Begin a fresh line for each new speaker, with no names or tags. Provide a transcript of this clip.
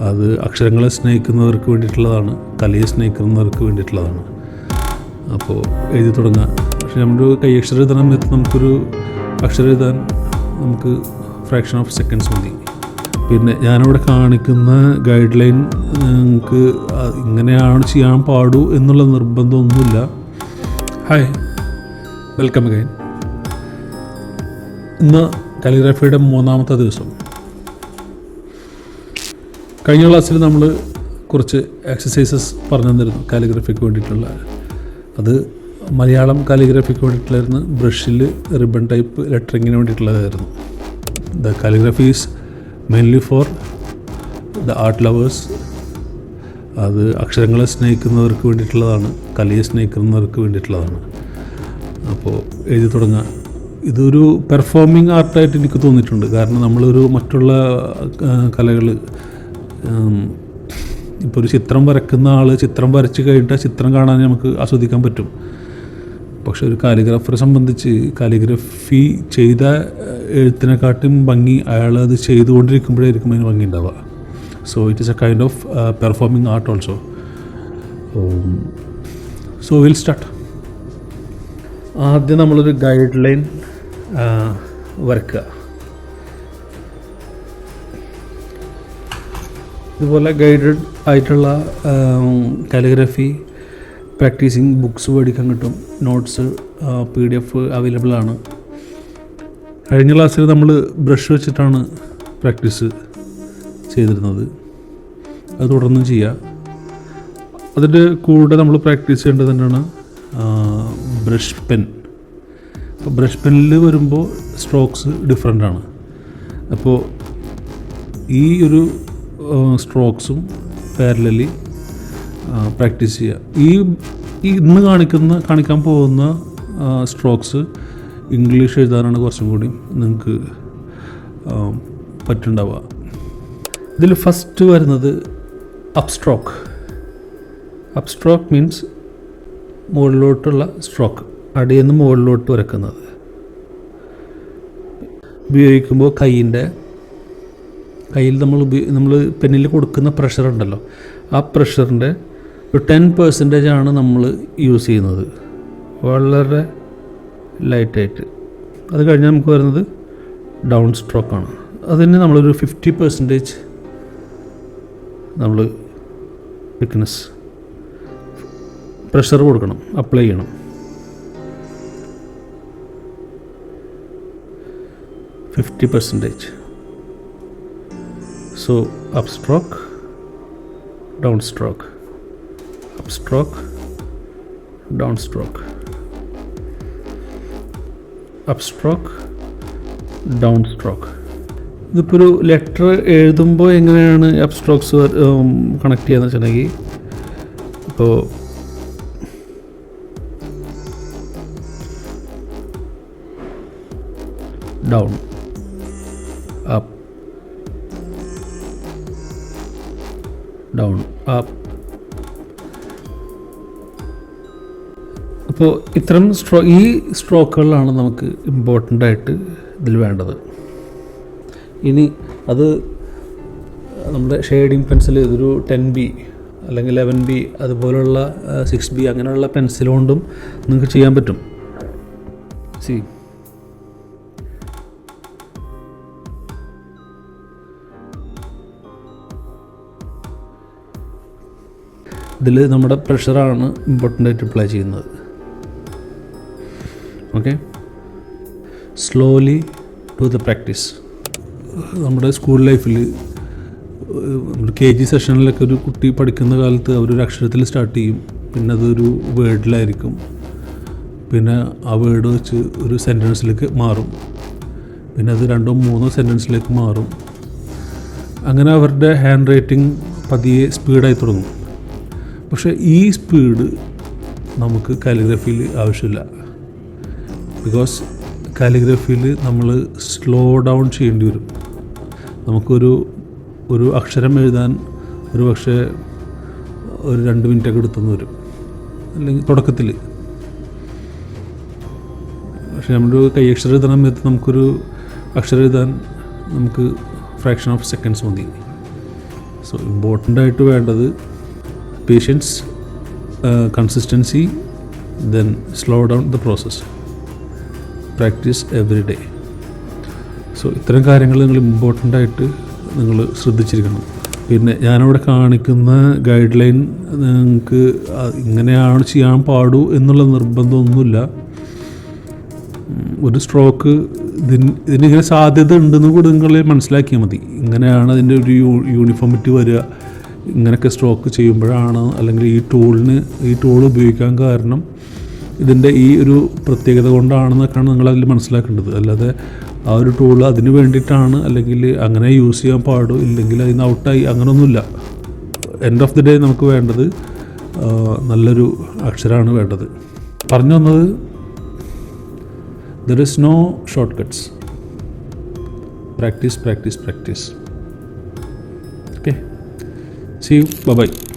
അത് അക്ഷരങ്ങളെ സ്നേഹിക്കുന്നവർക്ക് വേണ്ടിയിട്ടുള്ളതാണ് കലയെ സ്നേഹിക്കുന്നവർക്ക് വേണ്ടിയിട്ടുള്ളതാണ്. അപ്പോൾ എഴുതി തുടങ്ങുക പക്ഷെ നമ്മുടെ കൈയക്ഷരം സമയത്ത് നമുക്കൊരു അക്ഷരം എഴുതാൻ നമുക്ക് ഫ്രാക്ഷൻ ഓഫ് സെക്കൻഡ്സ് മതി. പിന്നെ ഞാനിവിടെ കാണിക്കുന്ന ഗൈഡ് ലൈൻ നിങ്ങൾക്ക് ഇങ്ങനെയാണ് ചെയ്യാൻ പാടൂ എന്നുള്ള നിർബന്ധമൊന്നുമില്ല. ഹായ് വെൽക്കം അഗൈൻ ഇന്ന് കാലിഗ്രാഫിയുടെ മൂന്നാമത്തെ ദിവസം. കഴിഞ്ഞ ക്ലാസ്സിൽ നമ്മൾ കുറച്ച് എക്സസൈസസ് പറഞ്ഞു തന്നിരുന്നു കാലിഗ്രഫിക്ക് വേണ്ടിയിട്ടുള്ള. അത് മലയാളം കാലിഗ്രഫിക്ക് വേണ്ടിയിട്ടുള്ളായിരുന്നു ബ്രഷിൽ റിബൺ ടൈപ്പ് ലെറ്ററിങ്ങിന് വേണ്ടിയിട്ടുള്ളതായിരുന്നു. The calligraphy is mainly for the art lovers അത് അക്ഷരങ്ങളെ സ്നേഹിക്കുന്നവർക്ക് വേണ്ടിയിട്ടുള്ളതാണ് കലയെ സ്നേഹിക്കുന്നവർക്ക് വേണ്ടിയിട്ടുള്ളതാണ്. അപ്പോൾ എഴുതി തുടങ്ങുക ഇതൊരു പെർഫോമിംഗ് ആർട്ടായിട്ട് എനിക്ക് തോന്നിയിട്ടുണ്ട്. കാരണം നമ്മളൊരു മറ്റുള്ള കലകൾ ഇപ്പോൾ ഒരു ചിത്രം വരക്കുന്ന ആൾ ചിത്രം വരച്ച് കഴിഞ്ഞിട്ട് ചിത്രം കാണാൻ നമുക്ക് ആസ്വദിക്കാൻ പറ്റും. പക്ഷെ ഒരു കാലിഗ്രാഫറെ സംബന്ധിച്ച് കാലിഗ്രഫി ചെയ്ത എഴുത്തിനെക്കാട്ടും ഭംഗി അയാൾ അത് ചെയ്തുകൊണ്ടിരിക്കുമ്പോഴായിരിക്കും അതിന് ഭംഗി ഉണ്ടാവുക so it is a kind of performing art also so will start ആദ്യം നമ്മളൊരു ഗൈഡ് ലൈൻ വരക്കുക. ഇതുപോലെ ഗൈഡഡ് ആയിട്ടുള്ള കാലിഗ്രഫി പ്രാക്ടീസിങ് ബുക്സ് മേടിക്കാൻ കിട്ടും. Notes P D F available ആണ്. കഴിഞ്ഞ ക്ലാസ്സിൽ നമ്മൾ ബ്രഷ് വെച്ചിട്ടാണ് പ്രാക്ടീസ് ചെയ്തിരുന്നത്. അത് തുടർന്നും ചെയ്യുക അതിന്റെ കൂടെ നമ്മൾ പ്രാക്ടീസ് ചെയ്യേണ്ടത് തന്നെയാണ് ബ്രഷ് പെൻ അപ്പോൾ ബ്രഷ് പെനിൽ വരുമ്പോൾ സ്ട്രോക്സ് ഡിഫറെന്റ് ആണ്. അപ്പോൾ ഈ ഒരു സ്ട്രോക്സും പാരലലി പ്രാക്ടീസ് ചെയ്യുക. ഈ ഇന്ന് കാണിക്കുന്ന കാണിക്കാൻ പോകുന്ന സ്ട്രോക്സ് ഇംഗ്ലീഷ് എഴുതാനാണ് കുറച്ചും കൂടി നിങ്ങൾക്ക് പറ്റുണ്ടാവുക ഇതിൽ ഫസ്റ്റ് വരുന്നത് അപ്സ്ട്രോക്ക് അപ്സ്ട്രോക്ക് മീൻസ് മുകളിലോട്ടുള്ള സ്ട്രോക്ക് അടിയിൽ നിന്ന് മുകളിലോട്ട് വരക്കുന്നത്. ഉപയോഗിക്കുമ്പോൾ കൈയിന്റെ കയ്യിൽ നമ്മൾ നമ്മൾ പെന്നിൽ കൊടുക്കുന്ന പ്രഷർ ഉണ്ടല്ലോ. ആ പ്രഷറിന്റെ ഒരു ടെൻ പെർസെന്റേജ് ആണ് നമ്മൾ യൂസ് ചെയ്യുന്നത്. വളരെ ലൈറ്റായിട്ട് അത് കഴിഞ്ഞാൽ നമുക്ക് വരുന്നത് ഡൗൺ സ്ട്രോക്കാണ് അതിന് നമ്മളൊരു ഫിഫ്റ്റി പെർസെന്റേജ് നമ്മൾ തിക്നെസ് പ്രഷർ കൊടുക്കണം അപ്ലൈ ചെയ്യണം. Fifty percentage So upstroke, downstroke, upstroke, downstroke, upstroke, downstroke. ഇതിപ്പോൾ ഒരു ലെറ്റർ എഴുതുമ്പോൾ എങ്ങനെയാണ് അപ്സ്ട്രോക്സ് കണക്ട് ചെയ്യാന്ന് വെച്ചിട്ടുണ്ടെങ്കിൽ ഇപ്പോൾ ഡൗൺ അപ്പ് ഡൗൺ അപ്പ് അപ്പോൾ ഇത്തരം സ്ട്രോ ഈ സ്ട്രോക്കുകളാണ് നമുക്ക് ഇമ്പോർട്ടന്റ് ആയിട്ട് ഇതിൽ വേണ്ടത്. ഇനി അത് നമ്മുടെ ഷെയ്ഡിങ് പെൻസിൽ ഇതൊരു ടെൻ ബി അല്ലെങ്കിൽ ലെവൻ ബി അതുപോലുള്ള സിക്സ് ബി അങ്ങനെയുള്ള പെൻസിൽ കൊണ്ടും നിങ്ങൾക്ക് ചെയ്യാൻ പറ്റും. സി ഇതിൽ നമ്മുടെ പ്രഷറാണ് ഇമ്പോർട്ടന്റ് ആയിട്ട് അപ്ലൈ ചെയ്യുന്നത്. Okay slowly to the practice നമ്മുടെ സ്കൂൾ ലൈഫിൽ കെ ജി സെഷനിലൊക്കെ ഒരു കുട്ടി പഠിക്കുന്ന കാലത്ത് അവരൊരു അക്ഷരത്തിൽ സ്റ്റാർട്ട് ചെയ്യും. പിന്നെ അതൊരു വേർഡിലായിരിക്കും പിന്നെ ആ വേർഡ് വെച്ച് ഒരു സെന്റൻസിലേക്ക് മാറും. പിന്നെ അത് രണ്ടോ മൂന്നോ സെന്റൻസിലേക്ക് മാറും. അങ്ങനെ അവരുടെ ഹാൻഡ് റൈറ്റിംഗ് പതിയെ സ്പീഡായി തുടങ്ങും. പക്ഷേ ഈ സ്പീഡ് നമുക്ക് കാലിഗ്രഫിയിൽ ആവശ്യമില്ല. ബിക്കോസ് കാലിഗ്രഫിയിൽ നമ്മൾ സ്ലോ ഡൗൺ ചെയ്യേണ്ടി വരും. നമുക്കൊരു ഒരു അക്ഷരം എഴുതാൻ ഒരു പക്ഷേ ഒരു രണ്ട് മിനിറ്റൊക്കെ എടുത്തെന്ന് വരും. അല്ലെങ്കിൽ തുടക്കത്തിൽ. പക്ഷേ നമ്മുടെ കൈയക്ഷരം എഴുതണ സമയത്ത് നമുക്കൊരു അക്ഷരം എഴുതാൻ നമുക്ക് ഫ്രാക്ഷൻ ഓഫ് സെക്കൻഡ്സ് മതി. സോ ഇമ്പോർട്ടന്റ് ആയിട്ട് വേണ്ടത് patience consistency then slow down the process practice every day so ഇത്തരം കാര്യങ്ങൾ നിങ്ങൾ ഇമ്പോർട്ടന്റ് ആയിട്ട് നിങ്ങൾ ശ്രദ്ധിച്ചിരിക്കണം. പിന്നെ ഞാനവിടെ കാണിക്കുന്ന ഗൈഡ് ലൈൻ നിങ്ങൾക്ക് ഇങ്ങനെയാണ് ചെയ്യാൻ പാടൂ എന്നുള്ള നിർബന്ധമൊന്നുമില്ല. ഒരു സ്ട്രോക്ക് ഇതിന് ഇതിനിങ്ങനെ സാധ്യത ഉണ്ടെന്ന് കൂടെ നിങ്ങൾ മനസ്സിലാക്കിയാൽ മതി. ഇങ്ങനെയാണ് അതിന്റെ ഒരു യൂണിഫോമിറ്റി വരിക. ഇങ്ങനെയൊക്കെ സ്ട്രോക്ക് ചെയ്യുമ്പോഴാണ് അല്ലെങ്കിൽ ഈ ടൂളിന് ഈ ടൂൾ ഉപയോഗിക്കാൻ കാരണം ഇതിന്റെ ഈ ഒരു പ്രത്യേകത കൊണ്ടാണെന്നൊക്കെയാണ് നിങ്ങൾ അതിൽ മനസ്സിലാക്കേണ്ടത്. അല്ലാതെ ആ ഒരു ടൂൾ അതിന് വേണ്ടിയിട്ടാണ് അല്ലെങ്കിൽ അങ്ങനെ യൂസ് ചെയ്യാൻ പാടോ ഇല്ലെങ്കിൽ അതിന് ഔട്ടായി അങ്ങനെയൊന്നുമില്ല എൻഡ് ഓഫ് ദി ഡേ നമുക്ക് വേണ്ടത് നല്ലൊരു അക്ഷരമാണ് വേണ്ടത്. പറഞ്ഞു വന്നത് there is no short cuts practice practice practice okay see you bye